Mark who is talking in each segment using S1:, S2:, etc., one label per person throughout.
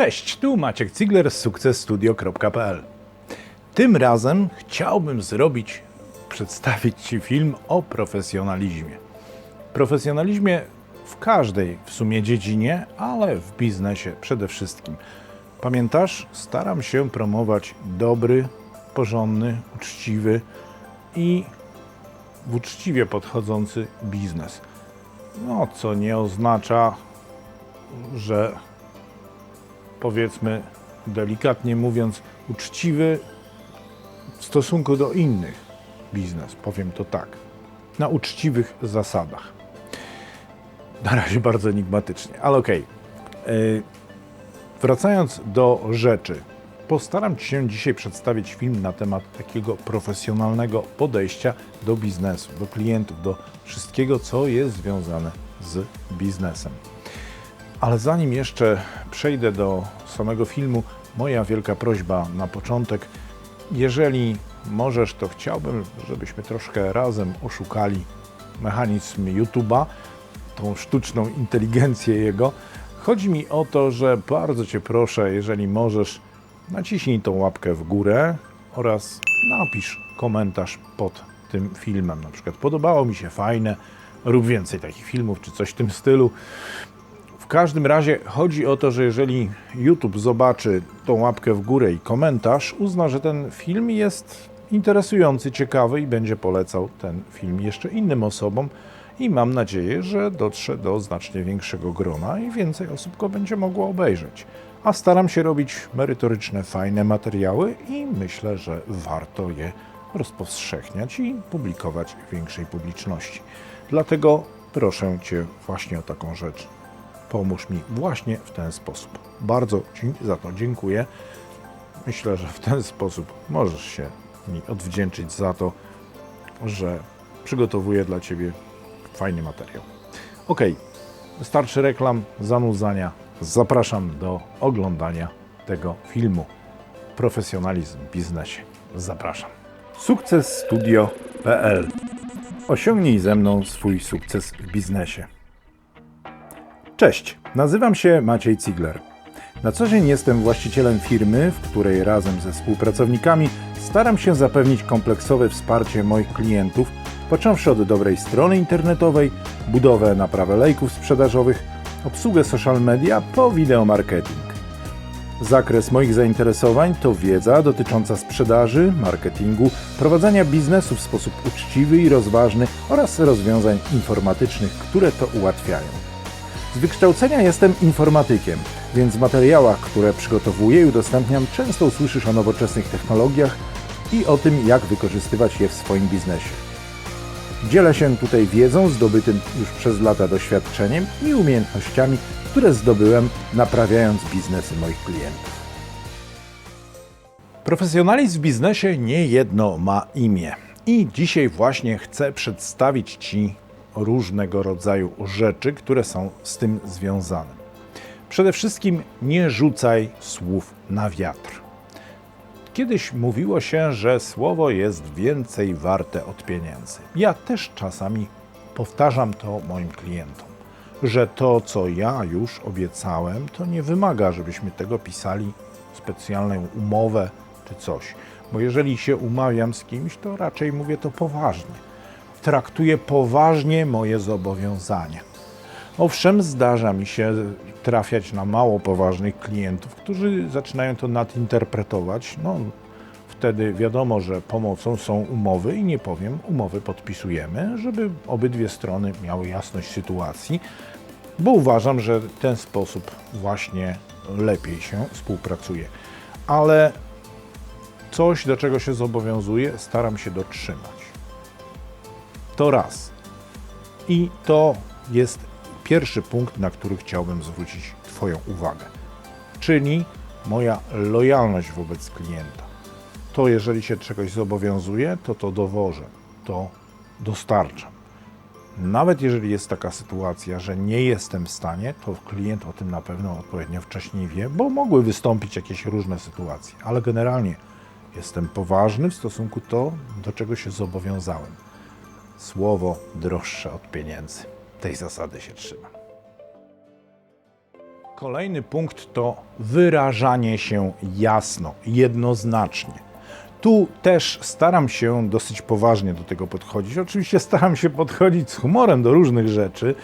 S1: Cześć, tu Maciek Cigler z sukcesstudio.pl. Tym razem chciałbym zrobić, przedstawić Ci film o profesjonalizmie. Profesjonalizmie w każdej w sumie dziedzinie, ale w biznesie przede wszystkim. Pamiętasz, staram się promować dobry, porządny, uczciwy i uczciwie podchodzący biznes. No, co nie oznacza, że powiedzmy delikatnie mówiąc, uczciwy w stosunku do innych biznes, powiem to tak, na uczciwych zasadach. Na razie bardzo enigmatycznie, ale okej. Yy, Wracając do rzeczy, postaram się dzisiaj przedstawić film na temat takiego profesjonalnego podejścia do biznesu, do klientów, do wszystkiego, co jest związane z biznesem. Ale zanim jeszcze przejdę do samego filmu, moja wielka prośba na początek. Jeżeli możesz, to chciałbym, żebyśmy troszkę razem oszukali mechanizm YouTube'a, tą sztuczną inteligencję jego. Chodzi mi o to, że bardzo Cię proszę, jeżeli możesz, naciśnij tą łapkę w górę oraz napisz komentarz pod tym filmem. Na przykład podobało mi się, fajne, rób więcej takich filmów, czy coś w tym stylu. Każdym razie chodzi o to, że jeżeli YouTube zobaczy tą łapkę w górę i komentarz, uzna, że ten film jest interesujący, ciekawy i będzie polecał ten film jeszcze innym osobom. I mam nadzieję, że dotrze do znacznie większego grona i więcej osób go będzie mogło obejrzeć. A staram się robić merytoryczne, fajne materiały i myślę, że warto je rozpowszechniać i publikować większej publiczności. Dlatego proszę Cię właśnie o taką rzecz pomóż mi właśnie w ten sposób. Bardzo Ci za to dziękuję. Myślę, że w ten sposób możesz się mi odwdzięczyć za to, że przygotowuję dla Ciebie fajny materiał. Ok, wystarczy reklam, zanudzania. Zapraszam do oglądania tego filmu. Profesjonalizm w biznesie. Zapraszam. Sukcesstudio.pl Osiągnij ze mną swój sukces w biznesie. Cześć, nazywam się Maciej Cigler. Na co dzień jestem właścicielem firmy, w której razem ze współpracownikami staram się zapewnić kompleksowe wsparcie moich klientów, począwszy od dobrej strony internetowej, budowę naprawę lejków sprzedażowych, obsługę social media po wideomarketing. Zakres moich zainteresowań to wiedza dotycząca sprzedaży, marketingu, prowadzenia biznesu w sposób uczciwy i rozważny oraz rozwiązań informatycznych, które to ułatwiają. Z wykształcenia jestem informatykiem, więc w materiałach, które przygotowuję i udostępniam, często usłyszysz o nowoczesnych technologiach i o tym, jak wykorzystywać je w swoim biznesie. Dzielę się tutaj wiedzą zdobytym już przez lata doświadczeniem i umiejętnościami, które zdobyłem naprawiając biznesy moich klientów. Profesjonalizm w biznesie nie jedno ma imię. I dzisiaj właśnie chcę przedstawić Ci różnego rodzaju rzeczy, które są z tym związane. Przede wszystkim nie rzucaj słów na wiatr. Kiedyś mówiło się, że słowo jest więcej warte od pieniędzy. Ja też czasami powtarzam to moim klientom, że to, co ja już obiecałem, to nie wymaga, żebyśmy tego pisali specjalną umowę czy coś. Bo jeżeli się umawiam z kimś, to raczej mówię to poważnie. Traktuję poważnie moje zobowiązania. Owszem, zdarza mi się trafiać na mało poważnych klientów, którzy zaczynają to nadinterpretować. No, wtedy wiadomo, że pomocą są umowy i nie powiem, umowy podpisujemy, żeby obydwie strony miały jasność sytuacji, bo uważam, że w ten sposób właśnie lepiej się współpracuje. Ale coś, do czego się zobowiązuję, staram się dotrzymać. To raz. I to jest pierwszy punkt, na który chciałbym zwrócić Twoją uwagę, czyli moja lojalność wobec klienta. To, jeżeli się czegoś zobowiązuję, to to dowożę, to dostarczam. Nawet jeżeli jest taka sytuacja, że nie jestem w stanie, to klient o tym na pewno odpowiednio wcześniej wie, bo mogły wystąpić jakieś różne sytuacje, ale generalnie jestem poważny w stosunku to, do czego się zobowiązałem. Słowo droższe od pieniędzy tej zasady się trzyma. Kolejny punkt to wyrażanie się jasno, jednoznacznie. Tu też staram się dosyć poważnie do tego podchodzić. Oczywiście staram się podchodzić z humorem do różnych rzeczy.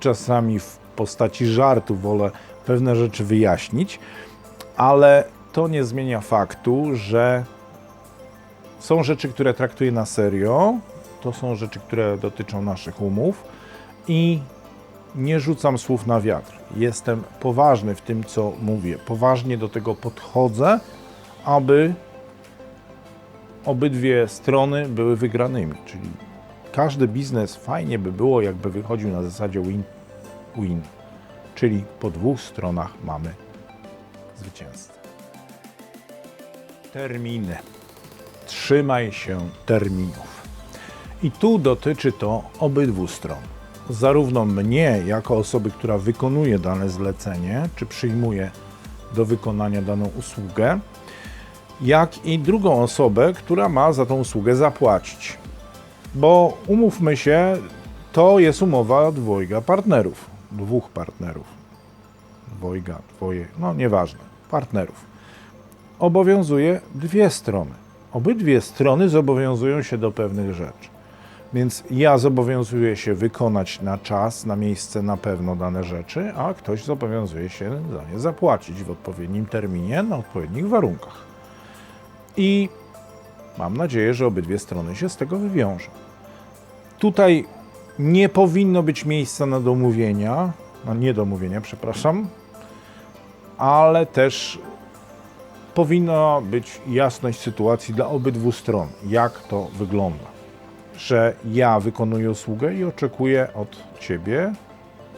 S1: Czasami w postaci żartu wolę pewne rzeczy wyjaśnić, ale to nie zmienia faktu, że są rzeczy, które traktuję na serio, to są rzeczy, które dotyczą naszych umów i nie rzucam słów na wiatr. Jestem poważny w tym, co mówię. Poważnie do tego podchodzę, aby obydwie strony były wygranymi. Czyli każdy biznes fajnie by było, jakby wychodził na zasadzie win-win. Czyli po dwóch stronach mamy zwycięzcę. Terminy. Trzymaj się terminów. I tu dotyczy to obydwu stron. Zarówno mnie, jako osoby, która wykonuje dane zlecenie, czy przyjmuje do wykonania daną usługę, jak i drugą osobę, która ma za tą usługę zapłacić. Bo umówmy się, to jest umowa dwojga partnerów, dwóch partnerów. Dwojga, dwoje, no nieważne, partnerów. Obowiązuje dwie strony. Obydwie strony zobowiązują się do pewnych rzeczy. Więc ja zobowiązuję się wykonać na czas, na miejsce na pewno dane rzeczy, a ktoś zobowiązuje się za nie zapłacić w odpowiednim terminie, na odpowiednich warunkach. I mam nadzieję, że obydwie strony się z tego wywiążą. Tutaj nie powinno być miejsca na domówienia, na niedomówienia, przepraszam, ale też powinna być jasność sytuacji dla obydwu stron, jak to wygląda. Że ja wykonuję usługę i oczekuję od ciebie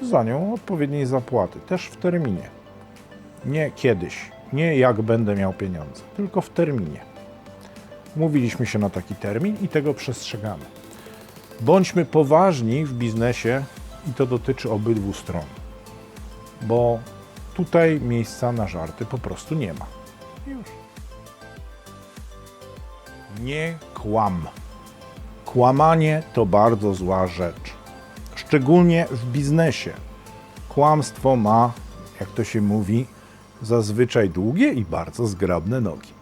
S1: za nią odpowiedniej zapłaty, też w terminie. Nie kiedyś, nie jak będę miał pieniądze, tylko w terminie. Mówiliśmy się na taki termin i tego przestrzegamy. Bądźmy poważni w biznesie i to dotyczy obydwu stron, bo tutaj miejsca na żarty po prostu nie ma. Już. Nie kłam. Kłamanie to bardzo zła rzecz. Szczególnie w biznesie. Kłamstwo ma, jak to się mówi, zazwyczaj długie i bardzo zgrabne nogi.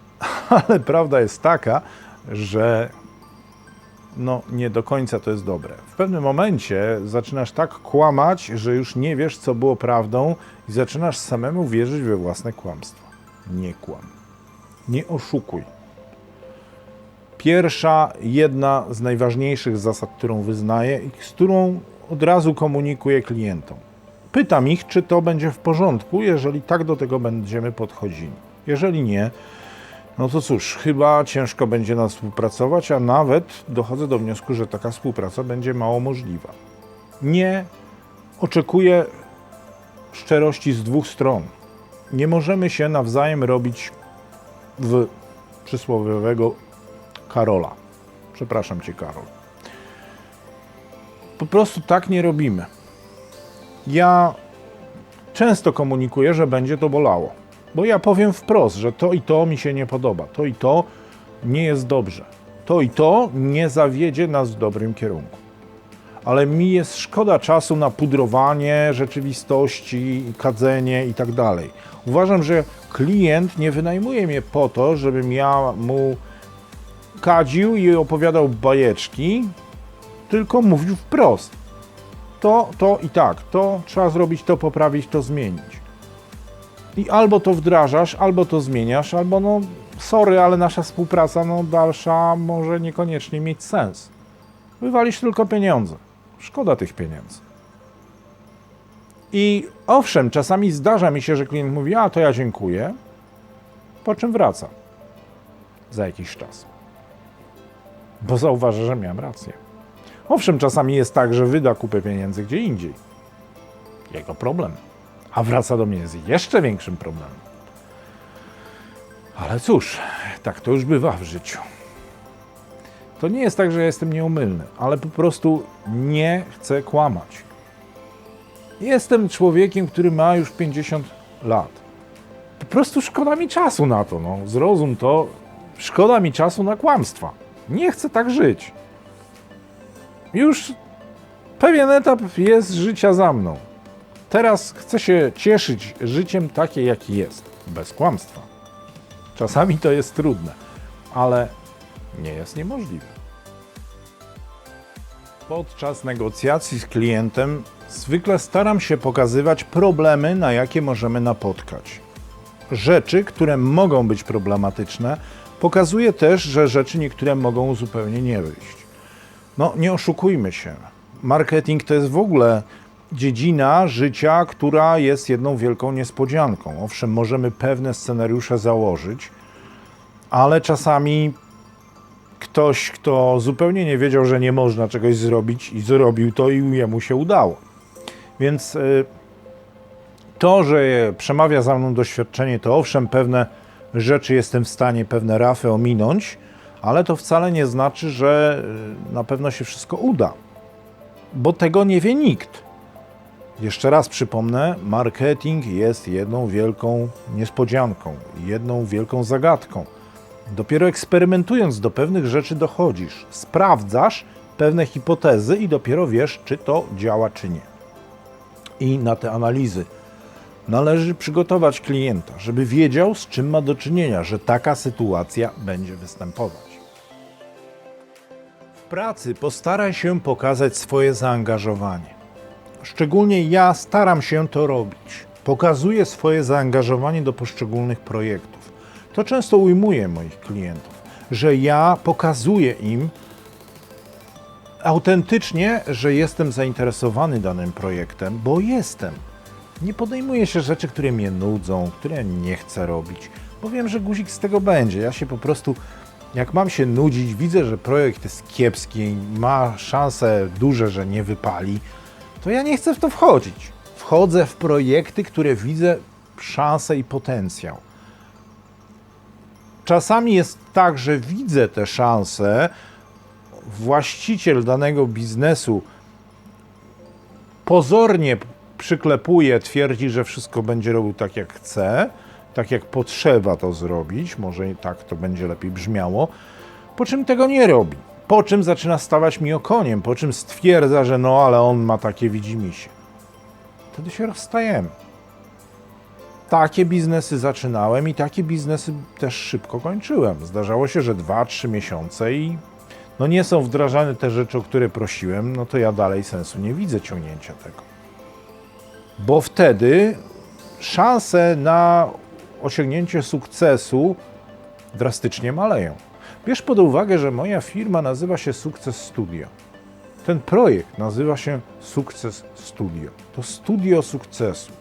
S1: Ale prawda jest taka, że no nie do końca to jest dobre. W pewnym momencie zaczynasz tak kłamać, że już nie wiesz, co było prawdą i zaczynasz samemu wierzyć we własne kłamstwo. Nie kłam. Nie oszukuj. Pierwsza, jedna z najważniejszych zasad, którą wyznaję i z którą od razu komunikuję klientom. Pytam ich, czy to będzie w porządku, jeżeli tak do tego będziemy podchodzili. Jeżeli nie, no to cóż, chyba ciężko będzie nas współpracować, a nawet dochodzę do wniosku, że taka współpraca będzie mało możliwa. Nie oczekuję szczerości z dwóch stron. Nie możemy się nawzajem robić w przysłowiowego Karola. Przepraszam cię, Karol. Po prostu tak nie robimy. Ja często komunikuję, że będzie to bolało. Bo ja powiem wprost, że to i to mi się nie podoba, to i to nie jest dobrze, to i to nie zawiedzie nas w dobrym kierunku. Ale mi jest szkoda czasu na pudrowanie rzeczywistości, kadzenie i tak dalej. Uważam, że klient nie wynajmuje mnie po to, żebym ja mu kadził i opowiadał bajeczki, tylko mówił wprost. To, to i tak, to trzeba zrobić, to poprawić, to zmienić. I albo to wdrażasz, albo to zmieniasz, albo no sorry, ale nasza współpraca no dalsza może niekoniecznie mieć sens. Wywalisz tylko pieniądze. Szkoda tych pieniędzy. I owszem, czasami zdarza mi się, że klient mówi, a to ja dziękuję, po czym wraca za jakiś czas. Bo zauważa, że miałem rację. Owszem, czasami jest tak, że wyda kupę pieniędzy gdzie indziej. Jego problem a wraca do mnie z jeszcze większym problemem. Ale cóż, tak to już bywa w życiu. To nie jest tak, że ja jestem nieumylny, ale po prostu nie chcę kłamać. Jestem człowiekiem, który ma już 50 lat. Po prostu szkoda mi czasu na to, no. Zrozum to. Szkoda mi czasu na kłamstwa. Nie chcę tak żyć. Już pewien etap jest życia za mną. Teraz chcę się cieszyć życiem takie, jakie jest, bez kłamstwa. Czasami to jest trudne, ale nie jest niemożliwe. Podczas negocjacji z klientem zwykle staram się pokazywać problemy, na jakie możemy napotkać. Rzeczy, które mogą być problematyczne, pokazuję też, że rzeczy niektóre mogą zupełnie nie wyjść. No, nie oszukujmy się. Marketing to jest w ogóle dziedzina życia, która jest jedną wielką niespodzianką. Owszem, możemy pewne scenariusze założyć, ale czasami ktoś, kto zupełnie nie wiedział, że nie można czegoś zrobić i zrobił to i jemu się udało. Więc y, to, że przemawia za mną doświadczenie, to owszem, pewne rzeczy jestem w stanie, pewne rafy ominąć, ale to wcale nie znaczy, że y, na pewno się wszystko uda, bo tego nie wie nikt. Jeszcze raz przypomnę, marketing jest jedną wielką niespodzianką, jedną wielką zagadką. Dopiero eksperymentując do pewnych rzeczy dochodzisz, sprawdzasz pewne hipotezy i dopiero wiesz, czy to działa, czy nie. I na te analizy należy przygotować klienta, żeby wiedział, z czym ma do czynienia, że taka sytuacja będzie występować. W pracy postaraj się pokazać swoje zaangażowanie. Szczególnie ja staram się to robić. Pokazuję swoje zaangażowanie do poszczególnych projektów. To często ujmuję moich klientów, że ja pokazuję im autentycznie, że jestem zainteresowany danym projektem, bo jestem. Nie podejmuję się rzeczy, które mnie nudzą, które nie chcę robić, bo wiem, że guzik z tego będzie. Ja się po prostu, jak mam się nudzić, widzę, że projekt jest kiepski, ma szanse duże, że nie wypali, to ja nie chcę w to wchodzić. Wchodzę w projekty, które widzę szansę i potencjał. Czasami jest tak, że widzę te szanse, właściciel danego biznesu pozornie przyklepuje, twierdzi, że wszystko będzie robił tak, jak chce, tak jak potrzeba to zrobić, może tak to będzie lepiej brzmiało, po czym tego nie robi. Po czym zaczyna stawać mi okoniem, po czym stwierdza, że no ale on ma takie widzimisię. Wtedy się rozstajemy. Takie biznesy zaczynałem i takie biznesy też szybko kończyłem. Zdarzało się, że 2-3 miesiące i no nie są wdrażane te rzeczy, o które prosiłem, no to ja dalej sensu nie widzę ciągnięcia tego. Bo wtedy szanse na osiągnięcie sukcesu drastycznie maleją. Bierz pod uwagę, że moja firma nazywa się Sukces Studio. Ten projekt nazywa się Sukces Studio. To studio sukcesu,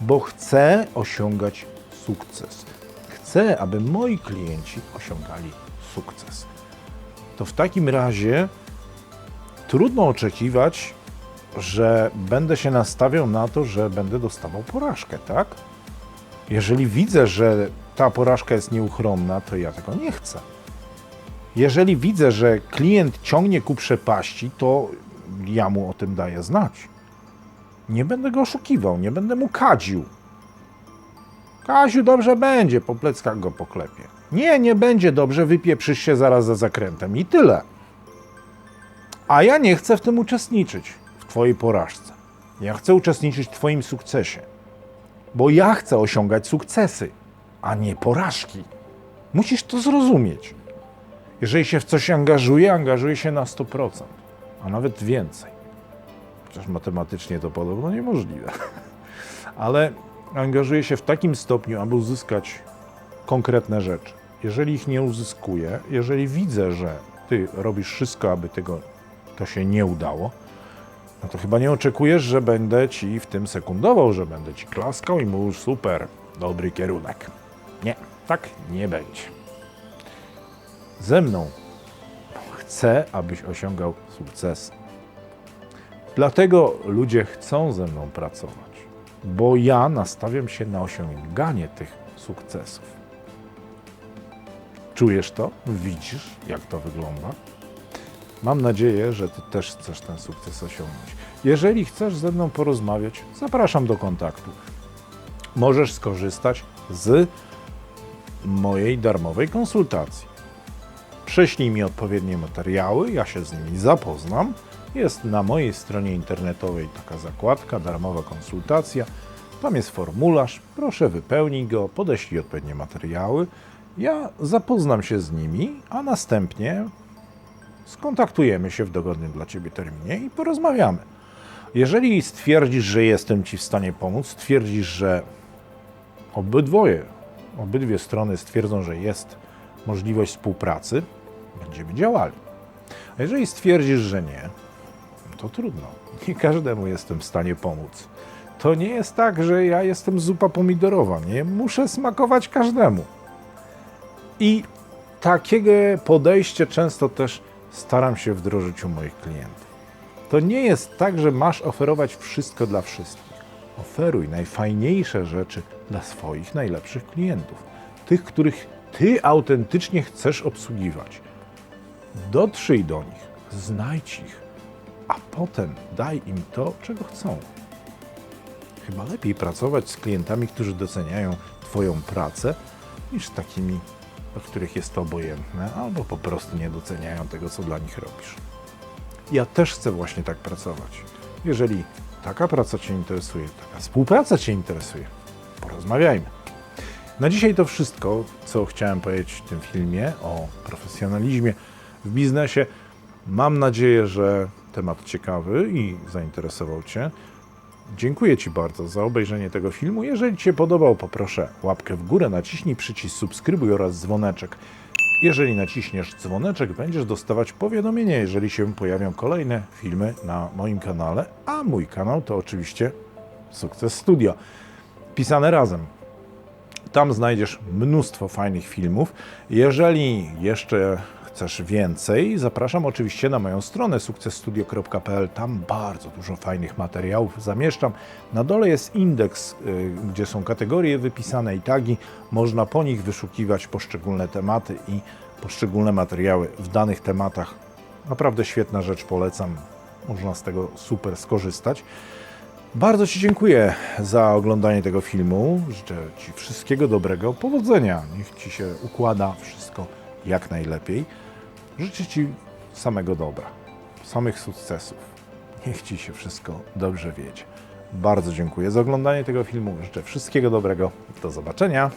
S1: bo chcę osiągać sukces. Chcę, aby moi klienci osiągali sukces. To w takim razie trudno oczekiwać, że będę się nastawiał na to, że będę dostawał porażkę, tak? Jeżeli widzę, że ta porażka jest nieuchronna, to ja tego nie chcę. Jeżeli widzę, że klient ciągnie ku przepaści, to ja mu o tym daję znać. Nie będę go oszukiwał, nie będę mu kadził. Kaziu, dobrze będzie, po pleckach go poklepie. Nie, nie będzie dobrze, wypieprzysz się zaraz za zakrętem i tyle. A ja nie chcę w tym uczestniczyć, Twojej porażce. Ja chcę uczestniczyć w Twoim sukcesie, bo ja chcę osiągać sukcesy, a nie porażki. Musisz to zrozumieć. Jeżeli się w coś angażuje, angażuje się na 100%, a nawet więcej. Chociaż matematycznie to podobno niemożliwe. Ale angażuje się w takim stopniu, aby uzyskać konkretne rzeczy. Jeżeli ich nie uzyskuję, jeżeli widzę, że ty robisz wszystko, aby tego to się nie udało, no to chyba nie oczekujesz, że będę ci w tym sekundował, że będę ci klaskał i mówił super, dobry kierunek. Nie, tak nie będzie ze mną. Chcę, abyś osiągał sukces. Dlatego ludzie chcą ze mną pracować, bo ja nastawiam się na osiąganie tych sukcesów. Czujesz to? Widzisz, jak to wygląda? Mam nadzieję, że Ty też chcesz ten sukces osiągnąć. Jeżeli chcesz ze mną porozmawiać, zapraszam do kontaktu. Możesz skorzystać z mojej darmowej konsultacji. Prześlij mi odpowiednie materiały, ja się z nimi zapoznam Jest na mojej stronie internetowej taka zakładka, darmowa konsultacja. Tam jest formularz, proszę wypełnij go, podeślij odpowiednie materiały. Ja zapoznam się z nimi, a następnie skontaktujemy się w dogodnym dla Ciebie terminie i porozmawiamy. Jeżeli stwierdzisz, że jestem Ci w stanie pomóc, stwierdzisz, że obydwoje, obydwie strony stwierdzą, że jest możliwość współpracy, będziemy działali. A jeżeli stwierdzisz, że nie, to trudno. Nie każdemu jestem w stanie pomóc. To nie jest tak, że ja jestem zupa pomidorowa. Nie muszę smakować każdemu. I takiego podejście często też staram się wdrożyć u moich klientów. To nie jest tak, że masz oferować wszystko dla wszystkich. Oferuj najfajniejsze rzeczy dla swoich najlepszych klientów, tych, których ty autentycznie chcesz obsługiwać. Dotrzyj do nich, znajdź ich, a potem daj im to, czego chcą. Chyba lepiej pracować z klientami, którzy doceniają Twoją pracę, niż z takimi, do których jest to obojętne, albo po prostu nie doceniają tego, co dla nich robisz. Ja też chcę właśnie tak pracować. Jeżeli taka praca Cię interesuje, taka współpraca Cię interesuje, porozmawiajmy. Na dzisiaj to wszystko, co chciałem powiedzieć w tym filmie o profesjonalizmie w biznesie. Mam nadzieję, że temat ciekawy i zainteresował Cię. Dziękuję Ci bardzo za obejrzenie tego filmu. Jeżeli Ci się podobał, poproszę łapkę w górę, naciśnij przycisk subskrybuj oraz dzwoneczek. Jeżeli naciśniesz dzwoneczek, będziesz dostawać powiadomienie, jeżeli się pojawią kolejne filmy na moim kanale, a mój kanał to oczywiście Sukces Studio. Pisane razem. Tam znajdziesz mnóstwo fajnych filmów. Jeżeli jeszcze chcesz więcej, zapraszam oczywiście na moją stronę sukcesstudio.pl. Tam bardzo dużo fajnych materiałów zamieszczam. Na dole jest indeks, y, gdzie są kategorie wypisane i tagi. Można po nich wyszukiwać poszczególne tematy i poszczególne materiały w danych tematach. Naprawdę świetna rzecz, polecam. Można z tego super skorzystać. Bardzo Ci dziękuję za oglądanie tego filmu. Życzę Ci wszystkiego dobrego, powodzenia. Niech Ci się układa wszystko jak najlepiej. Życzę Ci samego dobra, samych sukcesów. Niech Ci się wszystko dobrze wiedzie. Bardzo dziękuję za oglądanie tego filmu. Życzę wszystkiego dobrego. Do zobaczenia.